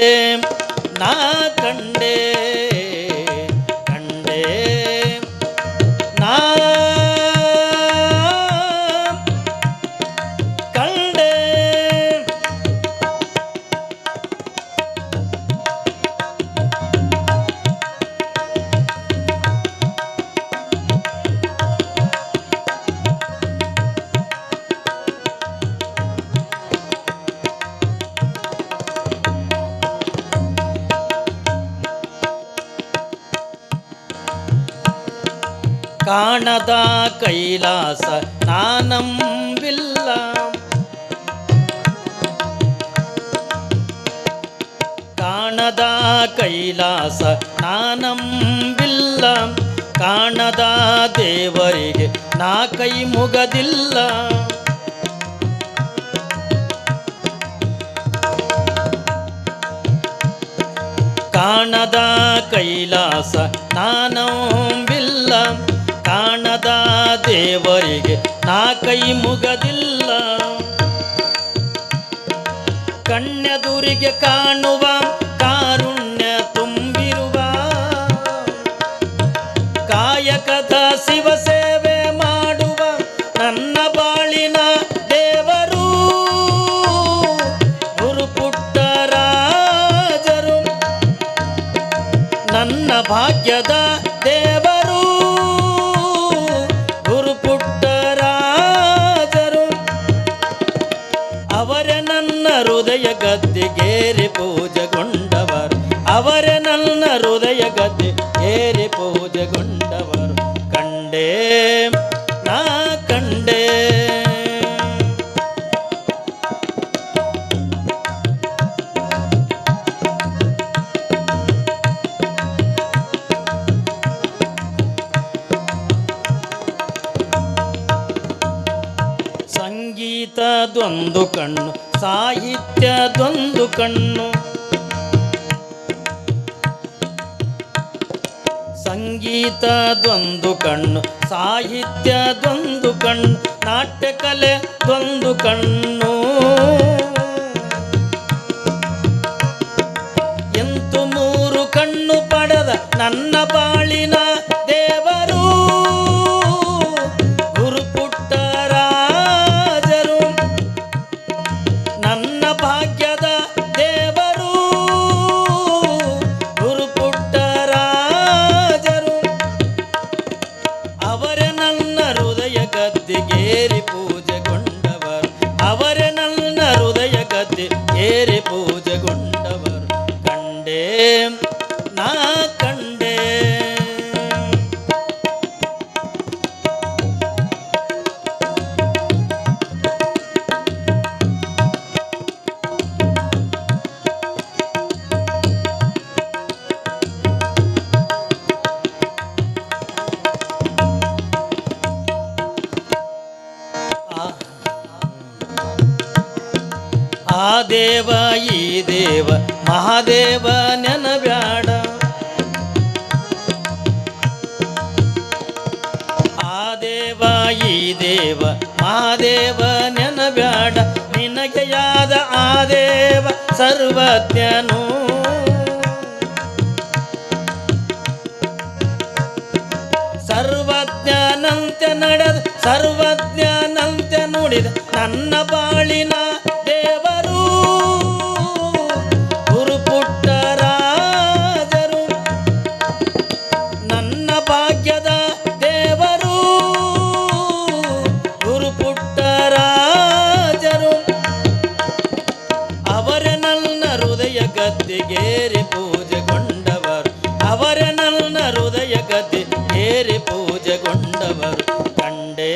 ಕಂಡೆ ಕಾಣದ ಕೈಲಾಸ ನಾನಂಬಿಲ್ಲ. ಕಾಣದ ಕೈಲಾಸ ನಾನಂಬಿಲ್ಲ. ಕಾಣದ ದೇವರಿಗೆ ನಾ ಕೈ ಮುಗದಿಲ್ಲ. ಕಾಣದ ಕೈಲಾಸ ನಾನಂಬಿಲ್ಲ. ಕಾಣದ ದೇವರಿಗೆ ನಾ ಕೈ ಮುಗದಿಲ್ಲ. ಕಣ್ಣೆದುರಿಗೆ ಕಾಣುವ ಕಾರುಣ್ಯ ತುಂಬಿರುವ ಕಾಯಕದ ಶಿವ ಸೇವೆ ಮಾಡುವ ನನ್ನ ಬಾಳಿನ ದೇವರು ಗುರುಪುಟ್ಟರಾಜರು ನನ್ನ ಭಾಗ್ಯದ ಗದ್ದೆಗೇರಿ ಪೂಜೆಗೊಂಡವರು. ಅವರೇ ನನ್ನ ಹೃದಯ ಗದ್ದೆ. ಏರಿ ಪೂಜೆಗೊಂಡವರು. ಕಂಡೇ ನಾ ಕಂಡೇ. ಸಂಗೀತದೊಂದು ಕಣ್ಣು. ಸಾಹಿತ್ಯದೊಂದು ಕಣ್ಣು. ಸಂಗೀತದೊಂದು ಕಣ್ಣು ಸಾಹಿತ್ಯದೊಂದು ಕಣ್ಣು ನಾಟ್ಯಕಲೆದೊಂದು ಕಣ್ಣು. ಎಂತು ಮೂರು ಕಣ್ಣು ಪಡೆದ ನನ್ನ ಬಾಳಿನ ಗದ್ದೆಗೇರಿ ಪೂಜೆಗೊಂಡವರು ಅವರೇ ನನ್ನ ಹೃದಯ ಗದ್ದೆ ಏರಿ ಪೂಜೆಗೊಂಡವರು ಕಂಡೇ ನಾ ಆ ಈ ದೇವ, ಮಹಾದೇವ ನೆನಬ್ಯಾಡ. ಆ ದೇವ, ಈ ದೇವ, ಮಹಾದೇವ ನೆನಬ್ಯಾಡ. ನಿನಗೆ ಯಾದ ಆ ದೇವ ಸರ್ವಜ್ಞನು. ಸರ್ವಜ್ಞನಂತೆ ನಡೆದ, ಸರ್ವಜ್ಞನಂತೆ ನುಡಿದ, ನನ್ನ ಬಾಳಿನ ಗದ್ದೆಗೇರಿ ಪೂಜೆಗೊಂಡವರು ಅವರ ನನ್ನ ಹೃದಯ ಗತಿ ಏರಿ ಪೂಜೆಗೊಂಡವರು. ಕಂಡೇ